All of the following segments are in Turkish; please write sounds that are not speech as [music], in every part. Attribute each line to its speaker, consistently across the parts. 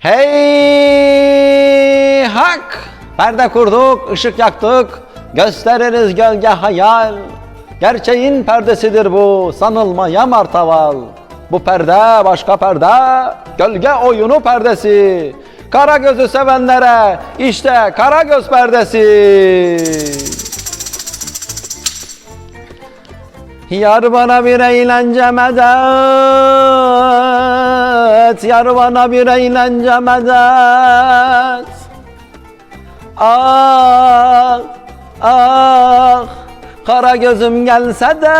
Speaker 1: Hey hak! Perde kurduk, ışık yaktık, gösteririz gölge hayal. Gerçeğin perdesidir bu, sanılmaya martaval. Bu perde başka perde, gölge oyunu perdesi. Kara gözü sevenlere işte kara göz perdesi. Yar bana bir eğlence medet Yar bana bir eğlence medet Ah ah Kara gözüm gelse de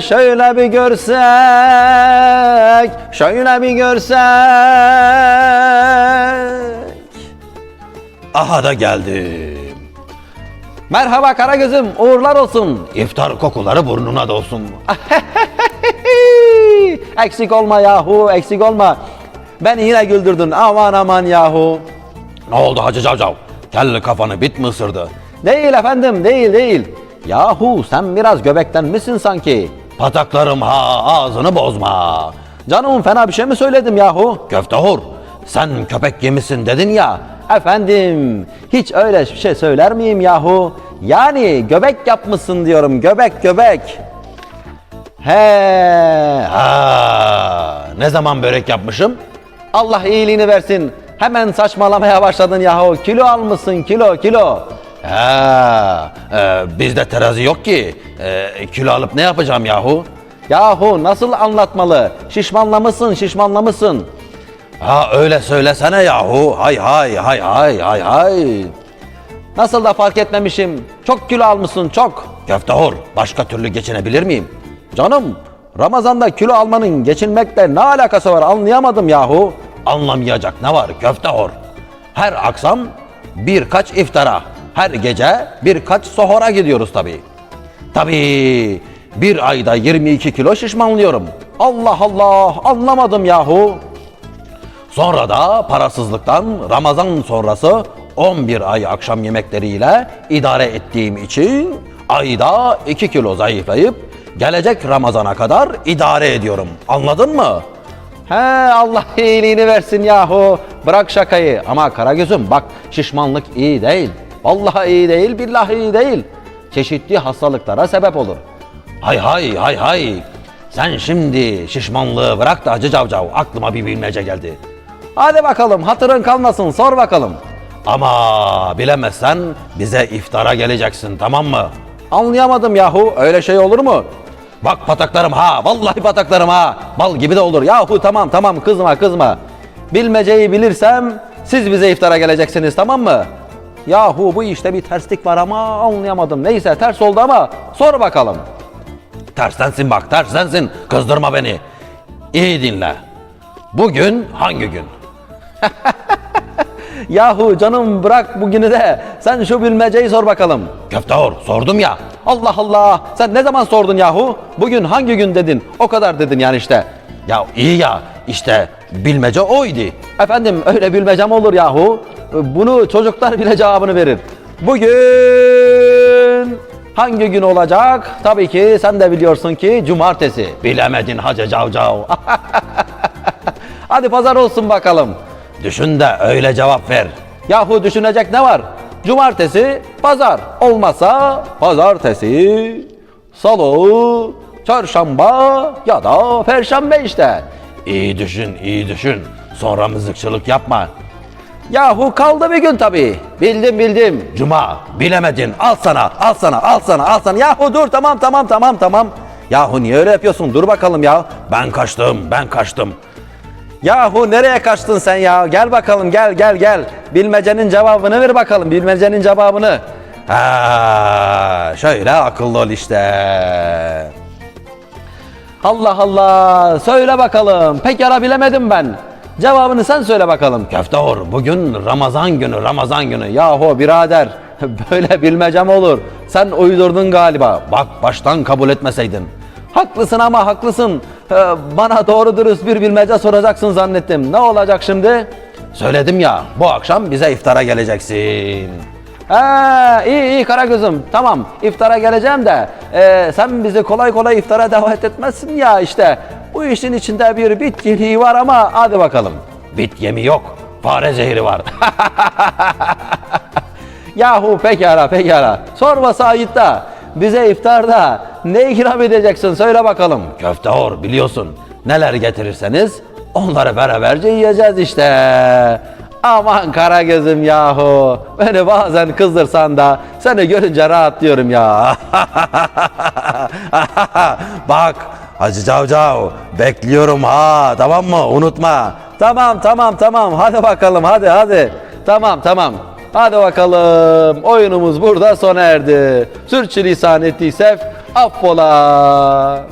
Speaker 1: Şöyle bir görsek Şöyle bir görsek
Speaker 2: Aha da geldim.
Speaker 1: Merhaba Karagöz'üm uğurlar olsun
Speaker 2: İftar kokuları burnuna dolsun. [laughs]
Speaker 1: eksik olma yahu, eksik olma. Beni yine güldürdün. Aman aman yahu.
Speaker 2: Ne oldu Hacı Cavcav? Kelle kafanı bit mi ısırdı?
Speaker 1: Değil efendim, değil değil. Yahu sen biraz göbekten misin sanki?
Speaker 2: Pataklarım ha ağzını bozma.
Speaker 1: Canım fena bir şey mi söyledim yahu?
Speaker 2: Köftehur sen köpek yemişsin dedin ya.
Speaker 1: Efendim, hiç öyle bir şey söyler miyim yahu? Yani göbek yapmışsın diyorum, göbek göbek. He,
Speaker 2: Ha, ne zaman börek yapmışım?
Speaker 1: Allah iyiliğini versin. Hemen saçmalamaya başladın yahu. Kilo almışsın, kilo, kilo.
Speaker 2: Ha, e, bizde terazi yok ki. E, kilo alıp ne yapacağım yahu?
Speaker 1: Yahu nasıl anlatmalı? Şişmanlamışsın, şişmanlamışsın.
Speaker 2: Ha öyle söylesene yahu. Hay hay hay hay hay hay.
Speaker 1: Nasıl da fark etmemişim. Çok kilo almışsın, çok.
Speaker 2: Köftehur başka türlü geçinebilir miyim?
Speaker 1: Canım, Ramazan'da kilo almanın geçinmekle ne alakası var anlayamadım yahu.
Speaker 2: Anlamayacak ne var köftehor? Her akşam birkaç iftara, her gece birkaç sohora gidiyoruz tabii. Tabii bir ayda 22 kilo şişmanlıyorum.
Speaker 1: Allah Allah, anlamadım yahu.
Speaker 2: Sonra da parasızlıktan Ramazan sonrası 11 ay akşam yemekleriyle idare ettiğim için ayda 2 kilo zayıflayıp gelecek Ramazana kadar idare ediyorum. Anladın mı?
Speaker 1: He Allah iyiliğini versin yahu. Bırak şakayı ama Karagöz'üm bak şişmanlık iyi değil. Vallahi iyi değil, billahi iyi değil. Çeşitli hastalıklara sebep olur.
Speaker 2: Hay hay hay hay. Sen şimdi şişmanlığı bırak da Hacı Cavcav aklıma bir bilmece geldi.
Speaker 1: Hadi bakalım hatırın kalmasın sor bakalım.
Speaker 2: Ama bilemezsen bize iftara geleceksin tamam mı?
Speaker 1: Anlayamadım yahu öyle şey olur mu?
Speaker 2: Bak pataklarım ha vallahi pataklarım ha.
Speaker 1: Bal gibi de olur. Yahu tamam tamam kızma kızma. Bilmeceyi bilirsem siz bize iftara geleceksiniz tamam mı? Yahu bu işte bir terslik var ama anlayamadım. Neyse ters oldu ama sor bakalım.
Speaker 2: Terstensin bak terstensin kızdırma beni. İyi dinle. Bugün hangi gün? [laughs]
Speaker 1: Yahu canım bırak bugünü de sen şu bilmeceyi sor bakalım.
Speaker 2: Köftehor sordum ya.
Speaker 1: Allah Allah sen ne zaman sordun yahu? Bugün hangi gün dedin? O kadar dedin yani işte.
Speaker 2: Ya iyi ya işte bilmece oydu.
Speaker 1: Efendim öyle bilmecem olur yahu. Bunu çocuklar bile cevabını verir. Bugün hangi gün olacak? Tabii ki sen de biliyorsun ki cumartesi.
Speaker 2: Bilemedin Hacı Cavcav. [laughs]
Speaker 1: Hadi pazar olsun bakalım.
Speaker 2: Düşün de öyle cevap ver.
Speaker 1: Yahu düşünecek ne var? Cumartesi, pazar. Olmazsa pazartesi, salı, çarşamba ya da perşembe işte.
Speaker 2: İyi düşün, iyi düşün. Sonra mızıkçılık yapma.
Speaker 1: Yahu kaldı bir gün tabii. Bildim bildim.
Speaker 2: Cuma, bilemedin. Al sana, al sana, al sana, al sana.
Speaker 1: Yahu dur tamam tamam tamam tamam. Yahu niye öyle yapıyorsun? Dur bakalım ya.
Speaker 2: Ben kaçtım, ben kaçtım.
Speaker 1: Yahu nereye kaçtın sen ya? Gel bakalım gel gel gel. Bilmecenin cevabını ver bakalım. Bilmecenin cevabını.
Speaker 2: Ha, şöyle akıllı ol işte.
Speaker 1: Allah Allah. Söyle bakalım. Pekala bilemedim ben. Cevabını sen söyle bakalım.
Speaker 2: Köftehor, bugün Ramazan günü, Ramazan günü. Ya
Speaker 1: Yahu birader. [laughs] Böyle bilmecem olur. Sen uydurdun galiba.
Speaker 2: bak baştan kabul etmeseydin.
Speaker 1: Haklısın ama haklısın. Ee, Bana doğru dürüst bir bilmece soracaksın zannettim. Ne olacak şimdi?
Speaker 2: Söyledim ya, bu akşam bize iftara geleceksin.
Speaker 1: Ha, iyi iyi Karagöz'üm tamam iftara geleceğim de e, sen bizi kolay kolay iftara davet etmezsin ya işte bu işin içinde bir bit yeniği var ama hadi bakalım.
Speaker 2: Bit yemi yok. Fare zehri var. [laughs]
Speaker 1: Yahu pekala pekala sorma Sait da bize iftarda ne ikram edeceksin söyle bakalım.
Speaker 2: Köfte or biliyorsun. Neler getirirseniz onları beraberce
Speaker 1: Yiyeceğiz işte. Aman Karagöz'üm yahu. Beni bazen kızdırsan da seni görünce rahatlıyorum ya. [laughs]
Speaker 2: Bak Hacı Cavcav bekliyorum ha tamam mı unutma.
Speaker 1: Tamam tamam tamam hadi bakalım hadi hadi. Tamam tamam. Hadi bakalım oyunumuz burada sona erdi. Sürçülisan ettiysek affola.